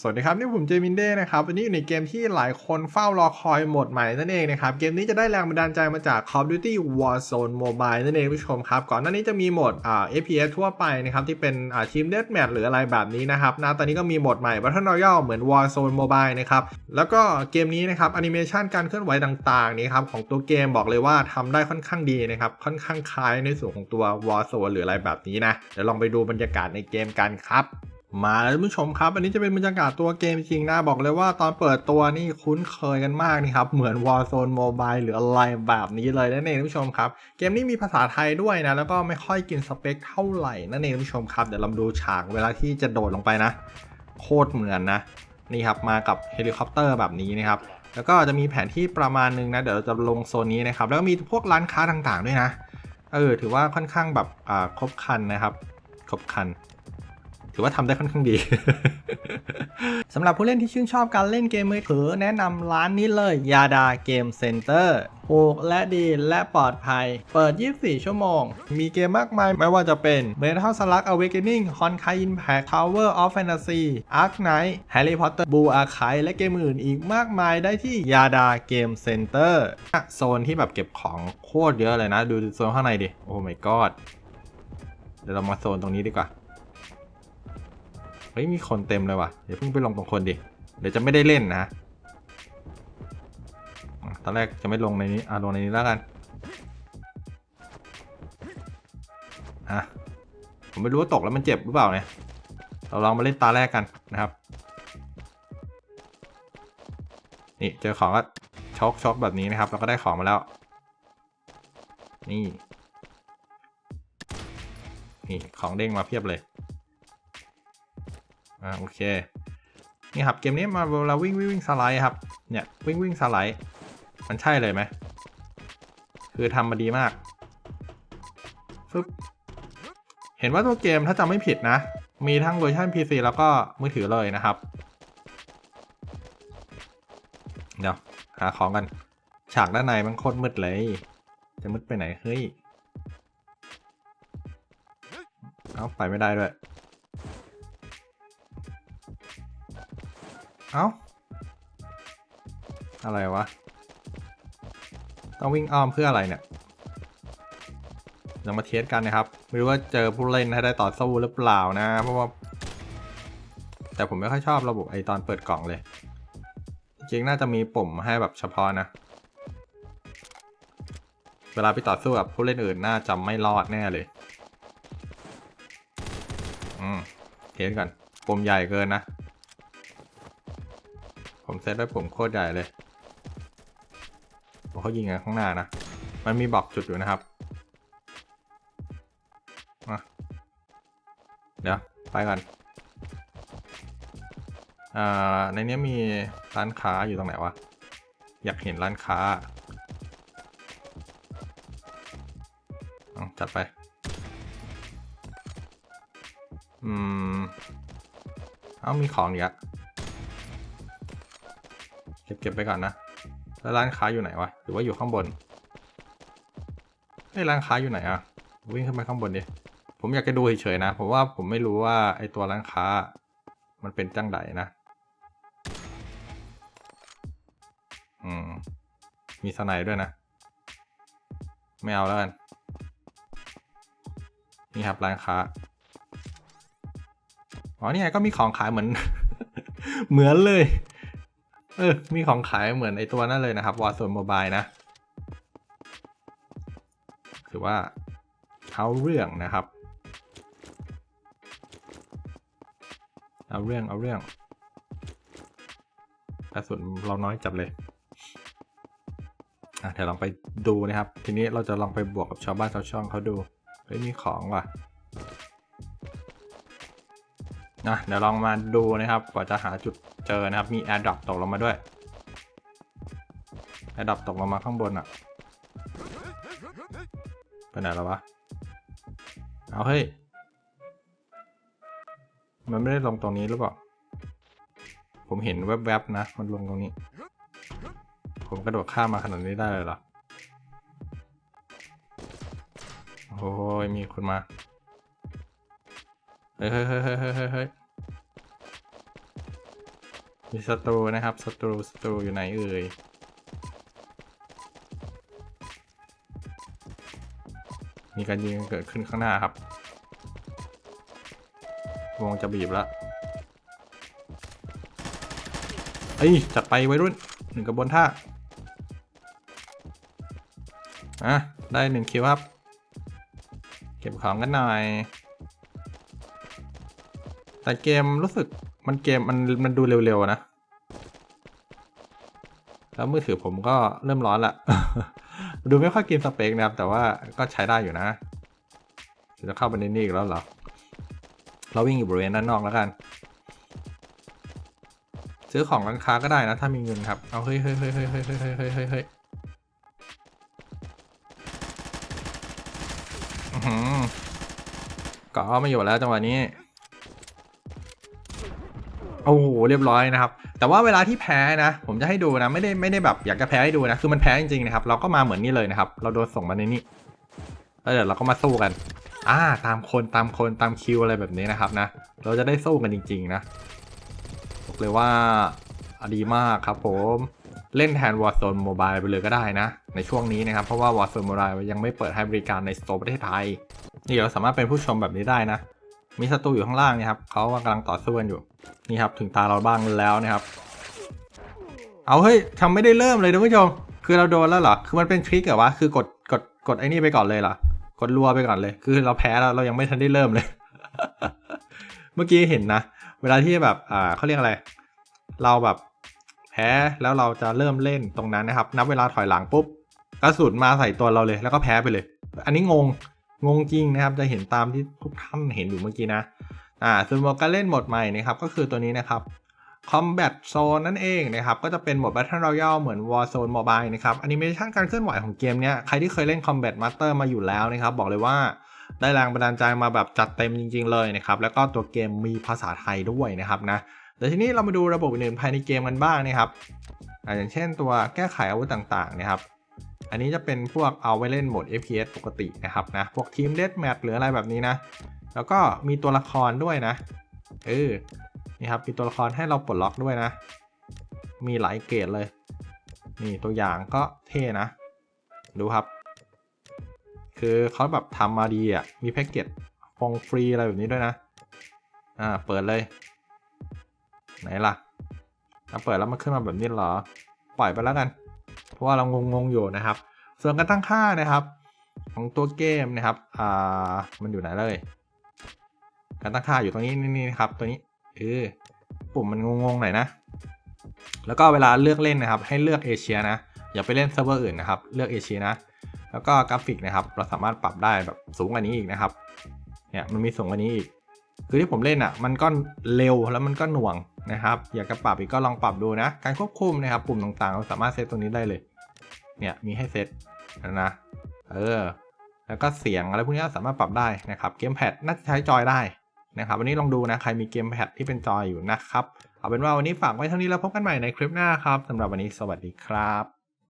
สวัสดีครับ นี่ผมเจมินเด้นะครับ วันนี้อยู่ในเกมที่หลายคนเฝ้ารอคอยโหมดใหม่นั่นเองนะครับ เกมนี้จะได้แรงบันดาลใจมาจาก Call of Duty Warzone Mobile นั่นเองผู้ชมครับ ก่อนหน้านี้จะมีโหมดอ่า FPS ทั่วไปนะครับ ที่เป็นอ่าทีมเดสแมทหรืออะไรแบบนี้นะครับนะตอนนี้ก็มีโหมดใหม่ Battle Royale เหมือน Warzone Mobile นะครับ แล้วก็เกมนี้นะครับแอนิเมชันการเคลื่อนไหวต่างๆนี่ครับของตัวเกมบอกเลยว่าทำได้ค่อนข้างดีนะครับค่อนข้างคล้ายในส่วนของตัว Warzone หรืออะไรแบบนี้นะเดี๋ยวลองไปดูบรรยากาศในเกมกันครับ มาแล้วท่านผู้ชมครับ อันนี้จะเป็นบรรยากาศตัวเกมจริงนะ บอกเลยว่าตอนเปิดตัวนี่คุ้นเคยกันมากนี่ครับ เหมือน Warzone Mobile หรืออะไรแบบนี้เลยนั่นเองท่านผู้ชมครับ เกมนี้มีภาษาไทยด้วยนะ แล้วก็ไม่ค่อยกินสเปคเท่าไหร่นั่นเองท่านผู้ชมครับ เดี๋ยวเราดูฉากเวลาที่จะโดดลงไปนะ โคตรเหมือนนะ นี่ครับมากับเฮลิคอปเตอร์แบบนี้นะครับ แล้วก็จะมีแผนที่ประมาณนึงนะ เดี๋ยวเราจะลงโซนนี้นะครับ แล้วก็มีพวกร้านค้าต่างๆ ด้วยนะ เออ ถือว่าค่อนข้างแบบอ่าครบครันนะครับ ครบครัน ถือว่าทำได้ค่อนข้างดีสำหรับผู้เล่นที่ชื่นชอบการเล่นเกมมือถือแนะนำร้านนี้เลยยาดาเกมเซ็นเตอร์ถูกและดีและปลอดภัย เปิด 24 ชั่วโมง มีเกมมากมาย ไม่ว่าจะเป็น Metal Slug Awakening Honkai Impact Tower of Fantasy Ark Knight Harry Potter Blue Archive และเกมอื่นอีกมากมายได้ที่ยาดาเกมเซ็นเตอร์โซนที่แบบเก็บของโคตรเยอะเลยนะ ดูโซนข้างในดิ โอ้ my god เดี๋ยวเรามาโซนตรงนี้ดีกว่า ฮ้ยมีคนเต็มเลยว่ะเดี๋ยวเพิ่งไปลงตรงคนดิ เดี๋ยวจะไม่ได้เล่นนะ ตอนแรกจะไม่ลงในนี้ อะลงในนี้แล้วกัน อะ ผมไม่รู้ว่าตกแล้วมันเจ็บหรือเปล่าเนี่ย เราลองมาเล่นตาแรกกันนะครับ นี่เจอของก็ช็อกช็อกแบบนี้นะครับ เราก็ได้ของมาแล้ว นี่ นี่ของเด้งมาเพียบเลย อ่าโอเคนี่ครับเกมนี้มาเวลาวิ่งวิ่งวิ่งสไลด์ครับเนี่ยวิ่งวิ่งสไลด์มันใช่เลยไหมคือทำมาดีมากฟึบเห็นว่าตัวเกมถ้าจำไม่ผิดนะ มีทั้งเวอร์ชัน PC แล้วก็มือถือเลยนะครับ เดี๋ยวหาของกัน ฉากด้านในมันโคตรมืดเลย จะมืดไปไหนเฮ้ยเอาไปไม่ได้ด้วย เอ้า อะไรวะ ต้องวิ่งอ้อมเพื่ออะไรเนี่ยเรามาเทสกันนะครับ ไม่รู้ว่าเจอผู้เล่นให้ได้ต่อสู้หรือเปล่านะ เพราะว่า แต่ผมไม่ค่อยชอบระบบไอตอนเปิดกล่องเลย จริงน่าจะมีปุ่มให้แบบเฉพาะนะ เวลาไปต่อสู้กับผู้เล่นอื่นน่าจะไม่รอดแน่เลย อืม เทสก่อนปุ่มใหญ่เกินนะ ผมเซตไว้ปุ่มโคตรใหญ่เลยโอ้เขายิงกันข้างหน้านะ มันมีบอกจุดอยู่นะครับมาเดี๋ยว ไปก่อนอ่าในนี้มีร้านค้าอยู่ตรงไหนวะ อยากเห็นร้านค้าจัดไป อืม เอามีของอีกอะ เก็บเก็บไปก่อนนะ แล้วร้านค้าอยู่ไหนวะ หรือว่าอยู่ข้างบนไอ้ร้านค้าอยู่ไหนอะ วิ่งขึ้นไปข้างบนดิ ผมอยากจะดูเฉยๆนะ ผมว่าผมไม่รู้ว่าไอ้ตัวร้านค้า มันเป็นจังไดนะ อืม มีสไนด้วยนะ ไม่เอาแล้วกัน นี่ครับร้านค้า อ๋อ นี่ไงก็มีของขายเหมือน เหมือนเลย เออ มีของขายเหมือนไอตัวนั่นเลยนะครับ Warzone Mobile นะ ถือว่าเอาเรื่องนะครับ เอาเรื่องเอาเรื่องกระสุนเราน้อยจัดเลยอะเดี๋ยวลองไปดูนะครับ ทีนี้เราจะลองไปบวกกับชาวบ้านชาวช่องเขาดู เฮ้ยมีของว่ะนะเดี๋ยวลองมาดูนะครับกว่าจะหาจุด เจอนะครับ มี Air Drop ตกลงมาด้วย Air Drop ตกลงมาข้างบนอะไปไหนแล้ววะ เอาเฮ้ย มันไม่ได้ลงตรงนี้หรือเปล่า ผมเห็นแวบๆนะ มันลงตรงนี้ ผมกระโดดข้ามมาขนาดนี้ได้เลยเหรอ โอ้ยมีคนมา เฮ้ยเฮ้ยเฮ้ยเฮ้ยเฮ้ย มีศัตรูนะครับศัตรูศัตรูอยู่ไหนเอ่ยมีการยิงเกิดขึ้นข้างหน้าครับ วงจะบีบแล้วเอ้ยจัดไปไว้รุ่นหนึ่งกระบวนท่าอะได้หนึ่งคิวครับ เก็บของกันหน่อย แต่เกมรู้สึก มันเกมมันมันดูเร็วๆนะ แล้วมือถือผมก็เริ่มร้อนละ ดูไม่ค่อยกินสเปคนะครับ แต่ว่าก็ใช้ได้อยู่นะ จะเข้าไปในนี่อีกแล้วเหรอ เราวิ่งอยู่บริเวณด้านนอกแล้วกัน ซื้อของร้านค้าก็ได้นะ ถ้ามีเงินครับ เอาเฮ้ยเฮ้ยเฮ้ยเฮ้ยเฮ้ยเฮ้ยเฮ้ยเฮ้ยเฮ้ยเฮ้ยก็ไม่อยู่แล้วจังหวะนี้ โอ้โหเรียบร้อยนะครับ แต่ว่าเวลาที่แพ้นะ ผมจะให้ดูนะไม่ได้ไม่ได้แบบอยากจะแพ้ให้ดูนะ คือมันแพ้จริงๆนะครับ เราก็มาเหมือนนี่เลยนะครับ เราโดนส่งมาในนี้แล้วเดี๋ยวเราก็มาสู้กัน อ่า ตามคนตามคนตามคิวอะไรแบบนี้นะครับนะ เราจะได้สู้กันจริง ๆ นะบอกเลยว่าดีมากครับผมเล่นแทน Warzone Mobile ไปเลยก็ได้นะ ในช่วงนี้นะครับ เพราะว่า Warzone Mobile ยังไม่เปิดให้บริการในสโตร์ประเทศไทย นี่เราสามารถเป็นผู้ชมแบบนี้ได้นะ มีศัตรูอยู่ข้างล่างนี่ครับเขากำลังต่อสู้กันอยู่นี่ครับถึงตาเราบ้างแล้วนะครับ เอาเฮ้ยทำไม่ได้เริ่มเลยท่านผู้ชม คือเราโดนแล้วเหรอคือมันเป็นทริคเหรอวะคือกดกดกดไอ้นี่ไปก่อนเลยเหรอกดรัวไปก่อนเลย คือเราแพ้แล้วเรายังไม่ทันได้เริ่มเลย เมื่อกี้เห็นนะ เวลาที่แบบอ่าเขาเรียกอะไร เราแบบแพ้แล้วเราจะเริ่มเล่นตรงนั้นนะครับ นับเวลาถอยหลังปุ๊บกระสุนมาใส่ตัวเราเลยแล้วก็แพ้ไปเลย อันนี้งง งงจริงนะครับจะเห็นตามที่ทุกท่านเห็นอยู่เมื่อกี้นะอ่าส่วนหมดการเล่นโหมดใหม่นะครับก็คือตัวนี้นะครับ Combat Zone นั่นเองนะครับก็จะเป็นโหมด Battle Royale เหมือน Warzone Mobile นะครับแอนิเมชันการเคลื่อนไหวของเกมเนี้ยใครที่เคยเล่น Combat Master มาอยู่แล้วนะครับบอกเลยว่าได้แรงบันดาลใจมาแบบจัดเต็มจริง ๆ เลยนะครับแล้วก็ตัวเกมมีภาษาไทยด้วยนะครับนะแต่ทีนี้เรามาดูระบบอื่นภายในเกมกันบ้างนะครับอย่างเช่นตัวแก้ไขอาวุธต่างๆนะครับ อันนี้จะเป็นพวกเอาไว้เล่นโหมด FPS ปกตินะครับนะ พวกทีมเดสแมทหรืออะไรแบบนี้นะ แล้วก็มีตัวละครด้วยนะ เออ นี่ครับ มีตัวละครให้เราปลดล็อกด้วยนะ มีหลายเกรดเลย นี่ตัวอย่างก็เท่นะ ดูครับ คือเขาแบบทำมาดีอะ มีแพ็กเกจฟงฟรีอะไรแบบนี้ด้วยนะ อ่า เปิดเลย ไหนล่ะถ้าเปิดแล้วมันขึ้นมาแบบนี้เหรอ ปล่อยไปแล้วกัน เพราะว่าเรางงๆอยู่นะครับ ส่วนการตั้งค่านะครับ ของตัวเกมนะครับอ่ามันอยู่ไหนเลย การตั้งค่าอยู่ตรงนี้นี่นะครับตัวนี้เออปุ่มมันงงๆหน่อยนะ แล้วก็เวลาเลือกเล่นนะครับ ให้เลือกเอเชียนะอย่าไปเล่นเซิร์ฟเวอร์อื่นนะครับ เลือกเอเชียนะ แล้วก็กราฟิกนะครับ เราสามารถปรับได้แบบสูงกว่านี้อีกนะครับ เนี่ยมันมีสูงกว่านี้อีก คือที่ผมเล่นอะ มันก็เร็วแล้วมันก็หน่วง นะครับอยากจะปรับอีกก็ลองปรับดูนะ การควบคุมนะครับปุ่มต่างๆ เราสามารถเซตตรงนี้ได้เลย เนี่ยมีให้เซตนะเออแล้วก็เสียงอะไรพวกนี้สามารถปรับได้นะครับเกมแพดน่าจะใช้จอยได้นะครับวันนี้ลองดูนะใครมีเกมแพดที่เป็นจอยอยู่นะครับ เอาเป็นว่าวันนี้ฝากไว้เท่านี้แล้วพบกันใหม่ในคลิปหน้าครับสำหรับวันนี้สวัสดีครับ